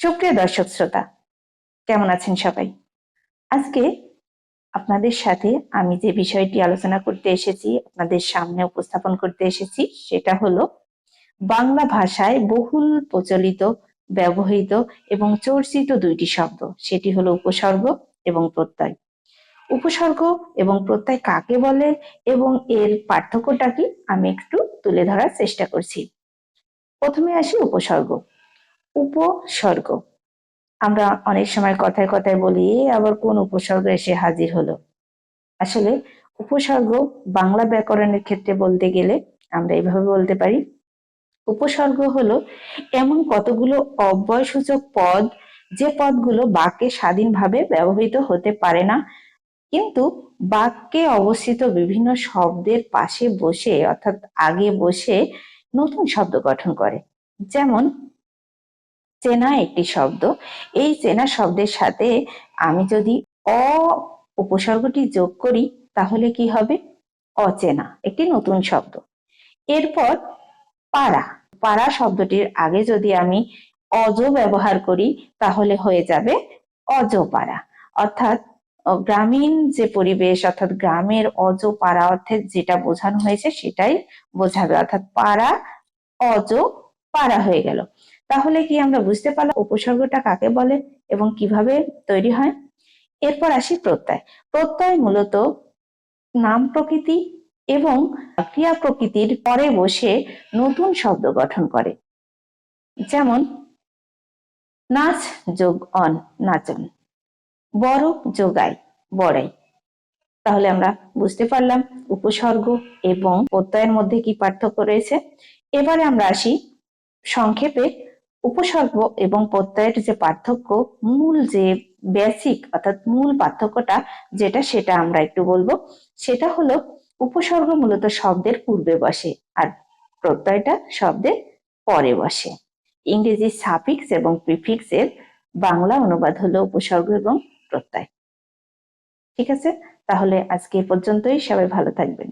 সুপ্রিয় দর্শক শ্রোতা, কেমন আছেন সবাই? আজকে আপনাদের সাথে আমি যে বিষয়টি আলোচনা করতে এসেছি, আপনাদের সামনে উপস্থাপন করতে এসেছি, সেটা হলো বাংলা ভাষায় বহুল প্রচলিত, ব্যবহৃত এবং চর্চিত দুইটি শব্দ। সেটি হলো উপসর্গ এবং প্রত্যয়। উপসর্গ এবং প্রত্যয় কাকে বলে এবং এর পার্থক্যটা কি, আমি একটু তুলে ধরার চেষ্টা করছি। প্রথমে আসি উপসর্গ। উপসর্গ। আমরা অনেক সময় কথায় কথায় বলি আবার কোন উপসর্গ এসে হাজির হলো? আসলে উপসর্গ বাংলা ব্যাকরণের ক্ষেত্রে বলতে গেলে আমরা এইভাবে বলতে পারি, উপসর্গ হলো এমন কতগুলো অব্যয়সূচক পদ, যে পদগুলো বাক্যে স্বাধীনভাবে ব্যবহৃত হতে পারে না, কিন্তু বাক্যে অবস্থিত বিভিন্ন শব্দের পাশে বসে, অর্থাৎ আগে বসে নতুন শব্দ গঠন করে। যেমন চেনা একটি শব্দ। এই চেনা শব্দের সাথে আমি যদি অ উপসর্গটি যোগ করি, তাহলে কি হবে? অচেনা, একটি নতুন শব্দ। এরপর পাড়া পাড়া শব্দটির আগে যদি আমি অজ ব্যবহার করি, তাহলে হয়ে যাবে অজপাড়া অর্থাৎ গ্রামীণ যে পরিবেশ, অর্থাৎ গ্রামের অজ পাড়া অর্থে যেটা বোঝানো হয়েছে, সেটাই বোঝাবে। অর্থাৎ পাড়া অজ পাড়া হয়ে গেল। তাহলে কি আমরা বুঝতে পারলাম উপসর্গটা কাকে বলে এবং কীভাবে তৈরি হয়? এরপর আসি প্রত্যয়। প্রত্যয় মূলত নাম প্রকৃতি এবং ক্রিয়া প্রকৃতির পরে বসে নতুন শব্দ গঠন করে। যেমন, নাচ যোগ অন, নাচন। বড় যোগাই বড়াই। তাহলে আমরা বুঝতে পারলাম উপসর্গ এবং প্রত্যয়ের মধ্যে কি পার্থক্য রয়েছে। এবারে আমরা আসি সংক্ষেপে উপসর্গ এবং প্রত্যয়ের যে পার্থক্য, মূল যে বেসিক অর্থাৎ মূল পার্থক্যটা যেটা সেটা আমরা একটু বলব, সেটা হলো উপসর্গ মূলত শব্দের পূর্বে বসে আর প্রত্যয়টা শব্দের পরে বসে। ইংরেজি সাফিক্স এবং প্রিফিক্সের বাংলা অনুবাদ হলো উপসর্গ এবং প্রত্যয়। ঠিক আছে? তাহলে আজকে পর্যন্তই। সবাই ভালো থাকবেন।